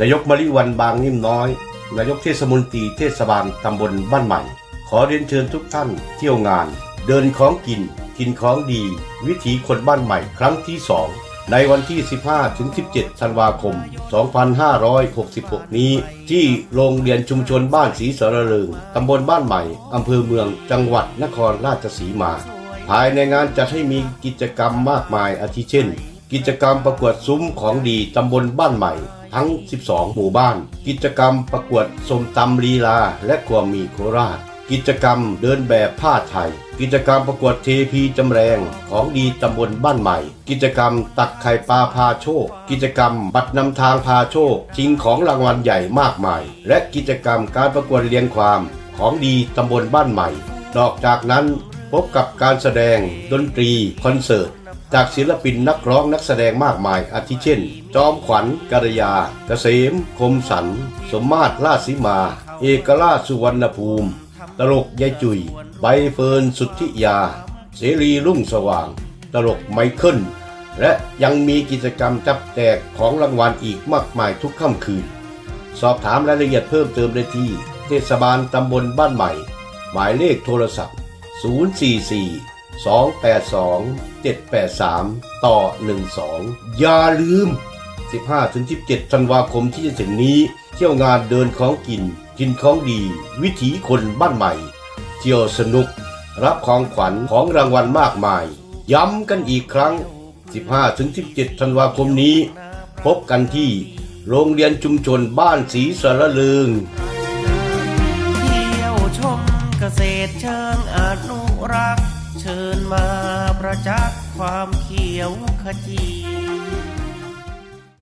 นายกมริวันบางนิ่มน้อย นายกเทศมนตรีเทศบาลตำบลบ้านใหม่ ขอเรียนเชิญทุกท่านเที่ยวงาน เดินของกิน กินของดี วิถีคนบ้านใหม่ครั้งที่2ในวันที่ 15 ถึง 17 ธันวาคม 2566 นี้ ที่โรงเรียนชุมชนบ้านศรีสระเริง ตำบลบ้านใหม่ อำเภอเมือง จังหวัดนครราชสีมา ภายในงานจะให้มีกิจกรรมมากมายอาทิเช่น กิจกรรมประกวดซุ้มของดีตำบลบ้านใหม่ ทั้ง 12 หมู่บ้าน กิจกรรมประกวดสมตำลีลา และความมีโคราช กิจกรรมเดินแบบผ้าไทย กิจกรรมประกวดเทพีจำแรงของดีตำบลบ้านใหม่ กิจกรรมตักไข่ปลาพาโชค กิจกรรมบัตรนำทางพาโชคชิงของรางวัลใหญ่มากมาย และกิจกรรมการประกวดเรียงความของดีตำบลบ้านใหม่ นอกจากนั้นพบกับการแสดงดนตรีคอนเสิร์ต จากศิลปินนักร้องนักแสดงมากมายอาทิเช่น จอมขวัญกัลยา เกษม คมสัน สมมาตรราชสีมา เอกราชสุวรรณภูมิ ตลกยายจุย ใบเฟิร์นสุทธิยา เสรีรุ่งสว่าง ตลกไมเคิล และยังมีกิจกรรมจับแจกของรางวัลอีกมากมายทุกค่ำคืน สอบถามรายละเอียดเพิ่มเติมได้ที่ เทศบาลตำบลบ้านใหม่ หมายเลขโทรศัพท์ 044 282 783 ต่อ 12 อย่าลืม 15-17 ธันวาคมที่จะถึงนี้เที่ยวงานเดินของกิน กินของดี วิถีคนบ้านใหม่ เที่ยวสนุก รับของขวัญของรางวัลมากมาย ย้ำกันอีกครั้ง 15-17 ธันวาคมนี้ พบกันที่โรงเรียนชุมชนบ้านศรีสระเลืองเที่ยวชมเกษตรเชิงอนุรักษ์ ชิญมาประจักษ์ความเขียวขจี